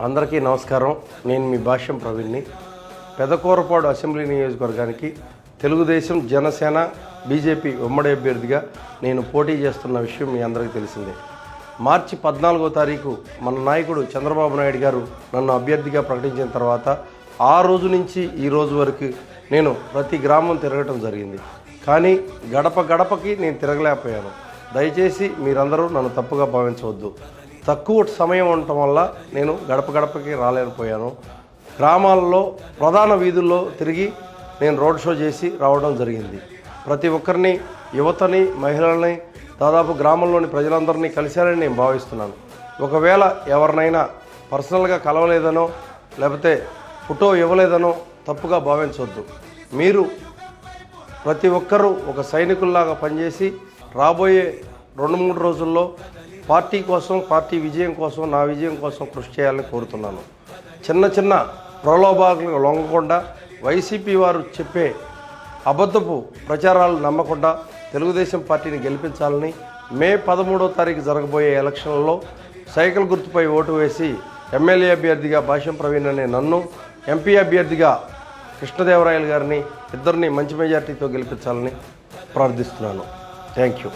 అందరికీ నమస్కారం. నేను మీ భాష్యం ప్రవీణ్ని. పెదకూరపాడు అసెంబ్లీ నియోజకవర్గానికి తెలుగుదేశం జనసేన బీజేపీ ఉమ్మడి అభ్యర్థిగా నేను పోటీ చేస్తున్న విషయం మీ అందరికీ తెలిసిందే. మార్చి పద్నాలుగో తారీఖు మన నాయకుడు చంద్రబాబు నాయుడు గారు నన్ను అభ్యర్థిగా ప్రకటించిన తర్వాత ఆ రోజు నుంచి ఈ రోజు వరకు నేను ప్రతి గ్రామం తిరగటం జరిగింది. కానీ గడప గడపకి నేను తిరగలేకపోయాను. దయచేసి మీరందరూ నన్ను తప్పుగా భావించవద్దు. తక్కువ సమయం ఉండటం వల్ల నేను గడప గడపకి రాలేకపోయాను. గ్రామాల్లో ప్రధాన వీధుల్లో తిరిగి నేను రోడ్ షో చేసి రావడం జరిగింది. ప్రతి ఒక్కరిని యువతని మహిళల్ని దాదాపు గ్రామంలోని ప్రజలందరినీ కలిశారని నేను భావిస్తున్నాను. ఒకవేళ ఎవరినైనా పర్సనల్గా కలవలేదనో లేకపోతే ఫోటో ఇవ్వలేదనో తప్పుగా భావించవద్దు మీరు ప్రతి ఒక్కరూ ఒక సైనికుల్లాగా పనిచేసి రాబోయే రెండు మూడు రోజుల్లో పార్టీ కోసం పార్టీ విజయం కోసం నా విజయం కోసం కృషి చేయాలని కోరుతున్నాను. చిన్న చిన్న ప్రలోభాలకు లొంగకుండా వైసీపీ వారు చెప్పే అబద్ధపు ప్రచారాలు నమ్మకుండా తెలుగుదేశం పార్టీని గెలిపించాలని మే పదమూడో తారీఖు జరగబోయే ఎలక్షన్లలో సైకిల్ గుర్తుపై ఓటు వేసి ఎమ్మెల్యే అభ్యర్థిగా భాష్యం ప్రవీణ్ అనే నన్ను ఎంపీ అభ్యర్థిగా కృష్ణదేవరాయలు గారిని ఇద్దరిని మంచి మెజార్టీతో గెలిపించాలని ప్రార్థిస్తున్నాను. Thank you.